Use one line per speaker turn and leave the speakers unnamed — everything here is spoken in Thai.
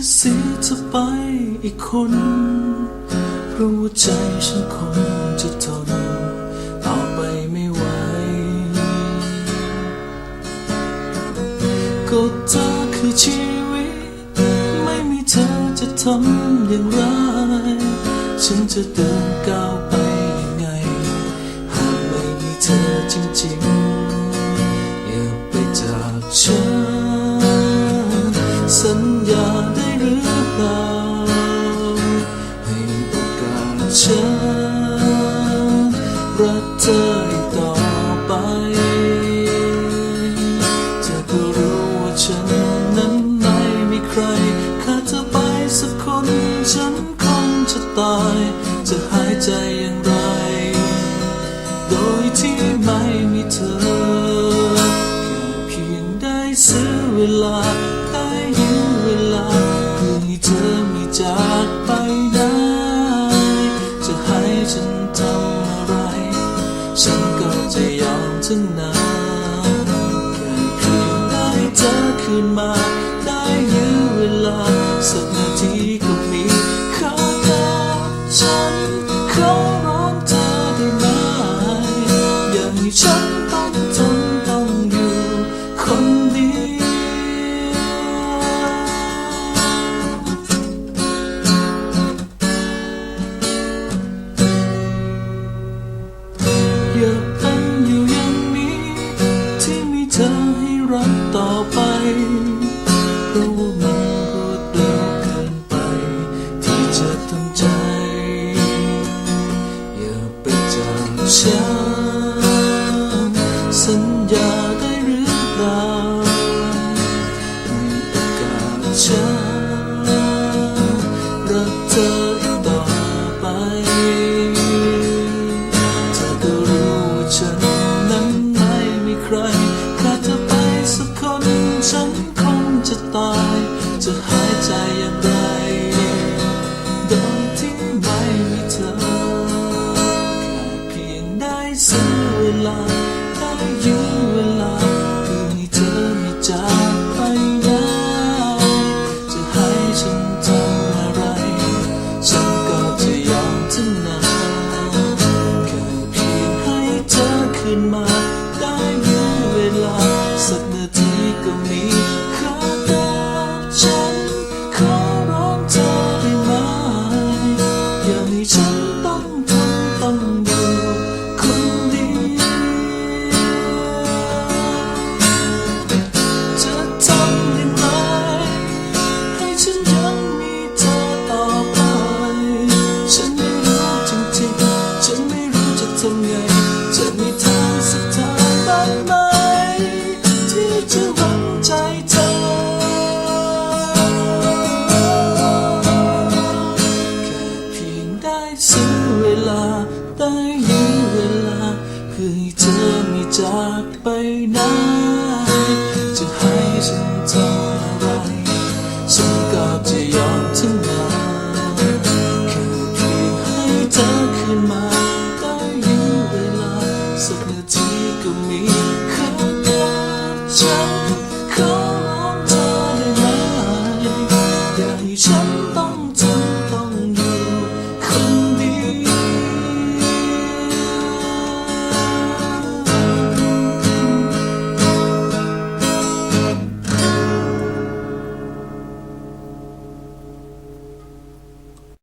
จะเสียเธอไปอีกคน เพราะว่าใจฉันคงจะทนต่อไปไม่ไหว ก็เธอคือชีวิต ไม่มีเธอจะทำอย่างไร ฉันจะเดินก้าวไปยังไง หากไม่มีเธอจริงๆ อย่าไปจากฉัน รักเธออีกต่อไป เธอก็รู้ว่าฉันนั้นไม่มีใครขาดเธอไปสักคน ฉันคงจะตาย จะหายใจอย่างไร โดยที่ไม่มีเธอ แค่เพียงได้ซื้อเวลา ยอมทั้งนั้นแค่เพียงได้เธอคืนมา ได้ยื้อเวลา สักนาทีก็มีค่ากับฉัน เขอร้องเธอได้ไหมอย่าให้ฉันต้องทนต้องอยู่คนเดียวอย่าา สัญญาได้หรือเปล่าโอกาสฉันรักเธออีกต่อไป เธอก็รู้ฉันนั้นไม่มีใครขาดเธอไปสักคนฉันคงจะตาย จะหายใจอย่างไร ลาได้ยื้อเวลาเพื่อให้เธอไม่จากไปได้ จะให้ฉันทำอะไร ฉันก็จะยอมทั้งนั้นแค่เพียงให้เธอคืนมา ได้ยื้อเวลา สักนาทีก็มี ไหม ที่จะหวังใจเธอ แค่เพียงได้ซื้อเวลา ได้ยื้อเวลา เพื่อให้เธอไม่จากไปไหนจะให้ฉัน